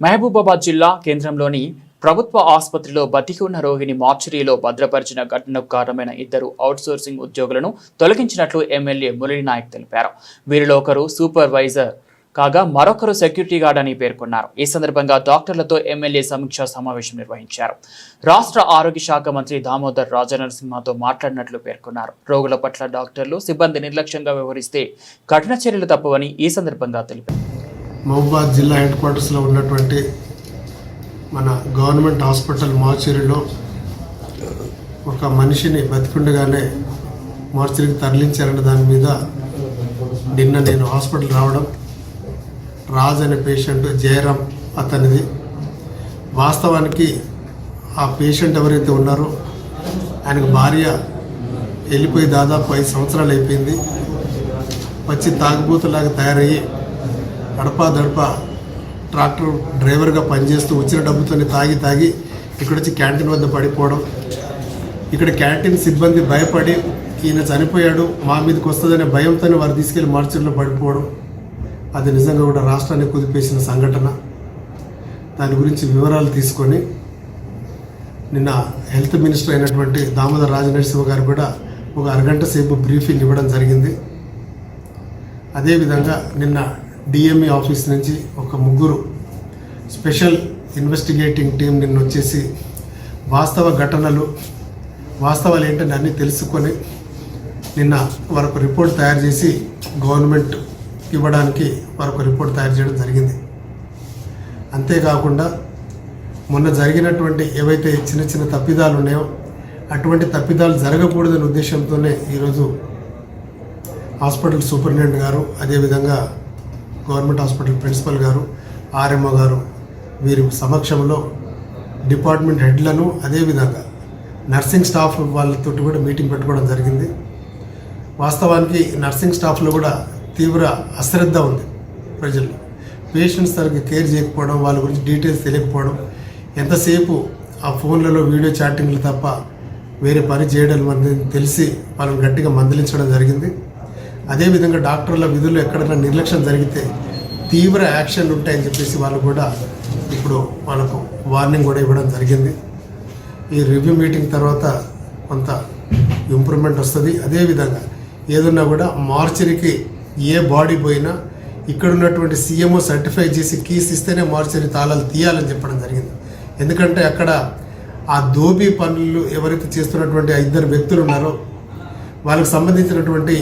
మహబూబాబాద్ జిల్లా కేంద్రంలోని ప్రభుత్వ ఆసుపత్రిలో బతికి ఉన్న రోగిని మార్చురీలో భద్రపరిచిన ఘటనకు కారణమైన ఇద్దరు అవుట్సోర్సింగ్ ఉద్యోగులను తొలగించినట్లు ఎమ్మెల్యే మురళి నాయక్ తెలిపారు. వీరిలో ఒకరు సూపర్వైజర్ కాగా మరొకరు సెక్యూరిటీ గార్డ్ అని పేర్కొన్నారు. ఈ సందర్భంగా డాక్టర్లతో ఎమ్మెల్యే సమీక్షా సమావేశం నిర్వహించారు. రాష్ట్ర ఆరోగ్య శాఖ మంత్రి దామోదర్ రాజనరసింహతో మాట్లాడినట్లు పేర్కొన్నారు. రోగుల పట్ల డాక్టర్లు సిబ్బంది నిర్లక్ష్యంగా వ్యవహరిస్తే కఠిన చర్యలు తప్పవని ఈ సందర్భంగా తెలిపారు. మహబూబాద్ జిల్లా హెడ్ క్వార్టర్స్లో ఉన్నటువంటి మన గవర్నమెంట్ హాస్పిటల్ మార్చురీలో ఒక మనిషిని బతికుండగానే మార్చురీకి తరలించారన్న దాని మీద నిన్న నేను హాస్పిటల్ రావడం. రాజ్ అనే పేషెంట్ జయరాం అతనిది. వాస్తవానికి ఆ పేషెంట్ ఎవరైతే ఉన్నారో ఆయనకు భార్య వెళ్ళిపోయి దాదాపు ఐదు సంవత్సరాలు అయిపోయింది. వచ్చి తాగుబోతులాగా తయారయ్యి గడప దడప ట్రాక్టర్ డ్రైవర్గా పనిచేస్తూ వచ్చిన డబ్బుతోనే తాగి తాగి ఇక్కడ వచ్చి క్యాంటీన్ వద్ద పడిపోవడం. ఇక్కడ క్యాంటీన్ సిబ్బంది భయపడి ఈయన చనిపోయాడు మా మీదకి వస్తుందనే భయంతోనే వారు తీసుకెళ్ళి మార్చర్లో పడిపోవడం. అది నిజంగా కూడా రాష్ట్రాన్ని కుదిపేసిన సంఘటన. దాని గురించి వివరాలు తీసుకొని నిన్న హెల్త్ మినిస్టర్ అయినటువంటి దామోదర్ రాజనరసింహ గారు కూడా ఒక అరగంట సేపు బ్రీఫింగ్ ఇవ్వడం జరిగింది. అదేవిధంగా నిన్న డిఎంఈ ఆఫీస్ నుంచి ఒక ముగ్గురు స్పెషల్ ఇన్వెస్టిగేటింగ్ టీం నిన్న వచ్చేసి వాస్తవ ఘటనలు వాస్తవాలు ఏంటని అన్నీ తెలుసుకొని నిన్న వారొక రిపోర్ట్ తయారు చేసి గవర్నమెంట్ ఇవ్వడానికి వారొక రిపోర్ట్ తయారు చేయడం జరిగింది. అంతేకాకుండా మొన్న జరిగినటువంటి ఏవైతే చిన్న చిన్న తప్పిదాలు ఉన్నాయో అటువంటి తప్పిదాలు జరగకూడదనే ఉద్దేశంతోనే ఈరోజు హాస్పిటల్ సూపరింటెండెంట్ గారు అదేవిధంగా గవర్నమెంట్ హాస్పిటల్ ప్రిన్సిపల్ గారు ఆర్ఎంఓ గారు వీరి సమక్షంలో డిపార్ట్మెంట్ హెడ్లను అదేవిధంగా నర్సింగ్ స్టాఫ్ వాళ్ళతో కూడా మీటింగ్ పెట్టుకోవడం జరిగింది. వాస్తవానికి నర్సింగ్ స్టాఫ్లో కూడా తీవ్ర అశ్రద్ధ ఉంది ప్రజల్లో. పేషెంట్స్ తనకి కేర్ చేయకపోవడం వాళ్ళ గురించి డీటెయిల్స్ తెలియకపోవడం ఎంతసేపు ఆ ఫోన్లలో వీడియో చాటింగ్లు తప్ప వేరే పని చేయడం అనేది తెలిసి వాళ్ళని గట్టిగా మందలించడం జరిగింది. అదేవిధంగా డాక్టర్ల విధులు ఎక్కడైనా నిర్లక్ష్యం జరిగితే తీవ్ర యాక్షన్ ఉంటాయని చెప్పేసి వాళ్ళు కూడా ఇప్పుడు వాళ్ళకు వార్నింగ్ కూడా ఇవ్వడం జరిగింది. ఈ రివ్యూ మీటింగ్ తర్వాత కొంత ఇంప్రూవ్మెంట్ వస్తుంది. అదేవిధంగా ఏదన్నా కూడా మార్చరీకి ఏ బాడీ పోయినా ఇక్కడ ఉన్నటువంటి సీఎంఓ సర్టిఫై చేసి కీస్ ఇస్తేనే మార్చరీ తాళాలు తీయాలని చెప్పడం జరిగింది. ఎందుకంటే అక్కడ ఆ దోబీ పనులు ఎవరైతే చేస్తున్నటువంటి ఆ ఇద్దరు వ్యక్తులు ఉన్నారో వాళ్ళకి సంబంధించినటువంటి